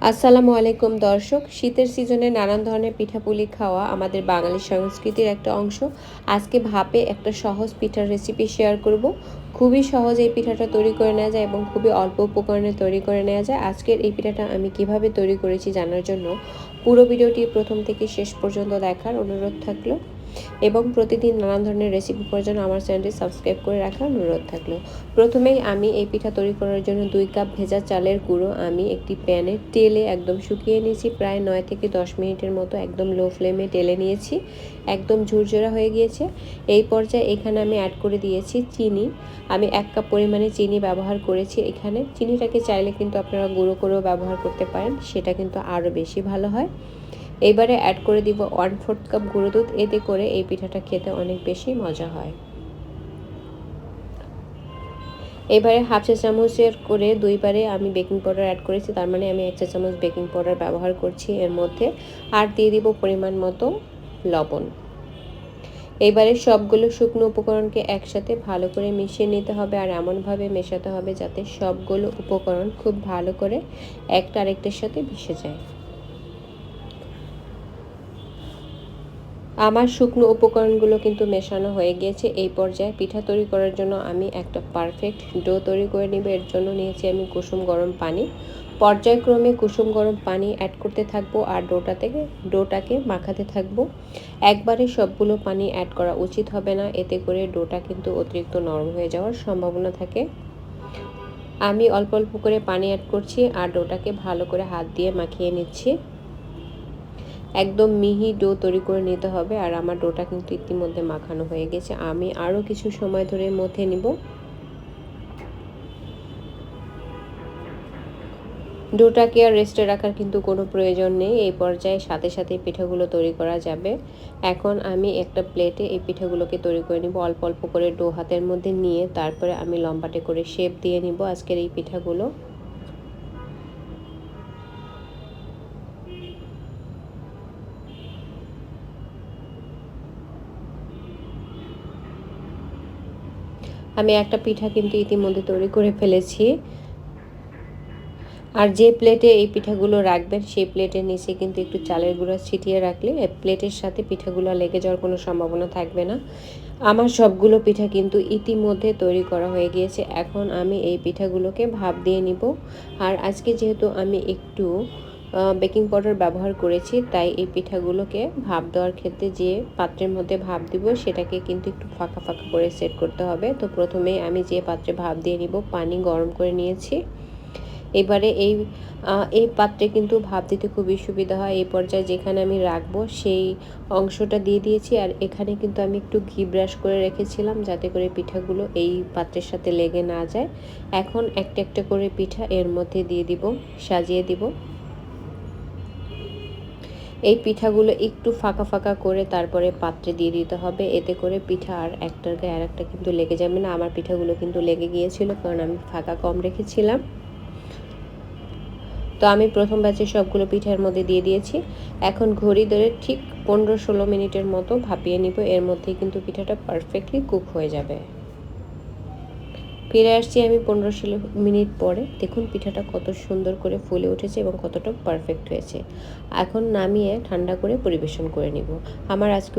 আসসালামু আলাইকুম, দর্শক। শীতের সিজনে নানান ধরনের পিঠাপুলি খাওয়া আমাদের বাঙালি সংস্কৃতির একটা অংশ। আজকে ভাপে একটা সহজ পিঠার রেসিপি শেয়ার করব। খুবই সহজ এই পিঠাটা তৈরি করে নেওয়া যায় এবং খুবই অল্প উপকরণে তৈরি করে নেওয়া যায়। আজকের এই পিঠাটা আমি কীভাবে তৈরি করেছি জানার জন্য পুরো ভিডিওটি প্রথম থেকে শেষ পর্যন্ত দেখার অনুরোধ থাকল। এবং প্রতিদিন নানান ধরনের রেসিপি করার জন্য আমার চ্যানেলটি সাবস্ক্রাইব করে রাখার অনুরোধ থাকল। প্রথমেই আমি এই পিঠা তৈরি করার জন্য দুই কাপ ভেজা চালের গুঁড়ো আমি একটি প্যানে তেলে একদম শুকিয়ে নিয়েছি। প্রায় নয় থেকে দশ মিনিটের মতো একদম লো ফ্লেমে তেলে নিয়েছি। একদম ঝুরঝোরা হয়ে গিয়েছে। এই পর্যায়ে এখানে আমি অ্যাড করে দিয়েছি চিনি। আমি এক কাপ পরিমাণে চিনি ব্যবহার করেছি এখানে। চিনিটাকে চাইলে কিন্তু আপনারা গুঁড়ো করেও ব্যবহার করতে পারেন, সেটা কিন্তু আরও বেশি ভালো হয়। এবারে অ্যাড করে দিব ওয়ান ফোর্থ কাপ গুঁড়ো দুধ, এতে করে এই পিঠাটা খেতে অনেক বেশি মজা হয়। এবারে হাফ চা চামচের করে দুইবারে আমি বেকিং পাউডার অ্যাড করেছি, তার মানে আমি এক চা চামচ বেকিং পাউডার ব্যবহার করছি এর মধ্যে, আর দিয়ে দিব পরিমাণ মতো লবণ। এবারে সবগুলো শুকনো উপকরণকে একসাথে ভালো করে মিশিয়ে নিতে হবে, আর এমনভাবে মেশাতে হবে যাতে সবগুলো উপকরণ খুব ভালো করে একটা আরেকটার সাথে মিশে যায়। আমার শুকনো উপকরণগুলো কিন্তু মেশানো হয়ে গিয়েছে। এই পর্যায়ে পিঠা তৈরি করার জন্য আমি একটা পারফেক্ট ডো তৈরি করে নিব। এর জন্য নিয়েছি আমি কুসুম গরম পানি। পর্যায়ক্রমে কুসুম গরম পানি অ্যাড করতে থাকব আর ডোটা থেকে ডোটাকে মাখাতে থাকব। একবারে সবগুলো পানি অ্যাড করা উচিত হবে না। এতে করে ডোটা কিন্তু অতিরিক্ত নরম হয়ে যাওয়ার সম্ভাবনা থাকে। আমি অল্প অল্প করে পানি অ্যাড করছি আর ডোটাকে ভালো করে হাত দিয়ে মাখিয়ে নিচ্ছি। একদম মিহি ডো তৈরি করে নিতে হবে আর আমার ডোটা কিন্তু ইতিমধ্যে মাখানো হয়ে গেছে। আমি আরও কিছু সময় ধরে মথে নিব। ডোটাকে আর রেস্টে রাখার কিন্তু কোনো প্রয়োজন নেই। এই পর্যায়ে সাথে সাথে পিঠাগুলো তৈরি করা যাবে। এখন আমি একটা প্লেটে এই পিঠাগুলোকে তৈরি করে নিব। অল্প অল্প করে ডো হাতের মধ্যে নিয়ে তারপরে আমি লম্বাটে করে শেপ দিয়ে নিব আজকের এই পিঠাগুলো। আমি একটা পিঠা কিন্তু ইতিমধ্যে তৈরি করে ফেলেছি। আর যে প্লেটে এই পিঠাগুলো রাখবেন, সেই প্লেটের নিচে কিন্তু একটু চালের গুঁড়া ছিটিয়ে রাখলে প্লেটের সাথে পিঠাগুলো লেগে যাওয়ার কোনো সম্ভাবনা থাকবে না। আমার সবগুলো পিঠা কিন্তু ইতিমধ্যে তৈরি করা হয়ে গিয়েছে। এখন আমি এই পিঠাগুলোকে ভাপ দিয়ে নিব। আর আজকে যেহেতু আমি একটু বেকিং পাউডার ব্যবহার করেছি, তাই এই পিঠাগুলোকে ভাপ দেওয়ার ক্ষেত্রে যে পাত্রের মধ্যে ভাপ দিব, সেটাকে কিন্তু একটু ফাঁকা ফাঁকা করে সেট করতে হবে। তো প্রথমে আমি যে পাত্রে ভাপ দিয়ে নিব, পানি গরম করে নিয়েছি। এবারে এই এই পাত্রে কিন্তু ভাপ দিতে খুবই সুবিধা হয়। এই পর্যায়ে যেখানে আমি রাখব, সেই অংশটা দিয়ে দিয়েছি। আর এখানে কিন্তু আমি একটু ঘি ব্রাশ করে রেখেছিলাম, যাতে করে পিঠাগুলো এই পাত্রের সাথে লেগে না যায়। এখন একটা একটা করে পিঠা এর মধ্যে দিয়ে দিব, সাজিয়ে দিব। এই পিঠাগুলো একটু ফাঁকা ফাঁকা করে তারপরে পাত্রে দিয়ে দিতে হবে। এতে করে পিঠা আর একটার গায়ে আর একটা কিন্তু লেগে যাবে না। আমার পিঠাগুলো কিন্তু লেগে গিয়েছিল কারণ আমি ফাঁকা কম রেখেছিলাম। তো আমি প্রথম ব্যাচে সবগুলো পিঠার মধ্যে দিয়ে দিয়েছি। এখন ঘড়ি ধরে ঠিক পনেরো ষোলো মিনিটের মতো ভাপিয়ে নিব। এর মধ্যেই কিন্তু পিঠাটা পারফেক্টলি কুক হয়ে যাবে। ফিরে আসছি আমি পনেরো ষোলো মিনিট পরে। দেখুন, পিঠাটা কত সুন্দর করে ফুলে উঠেছে এবং কতটা পারফেক্ট হয়েছে। এখন নামিয়ে ঠান্ডা করে পরিবেশন করে নিব। আমার আজকে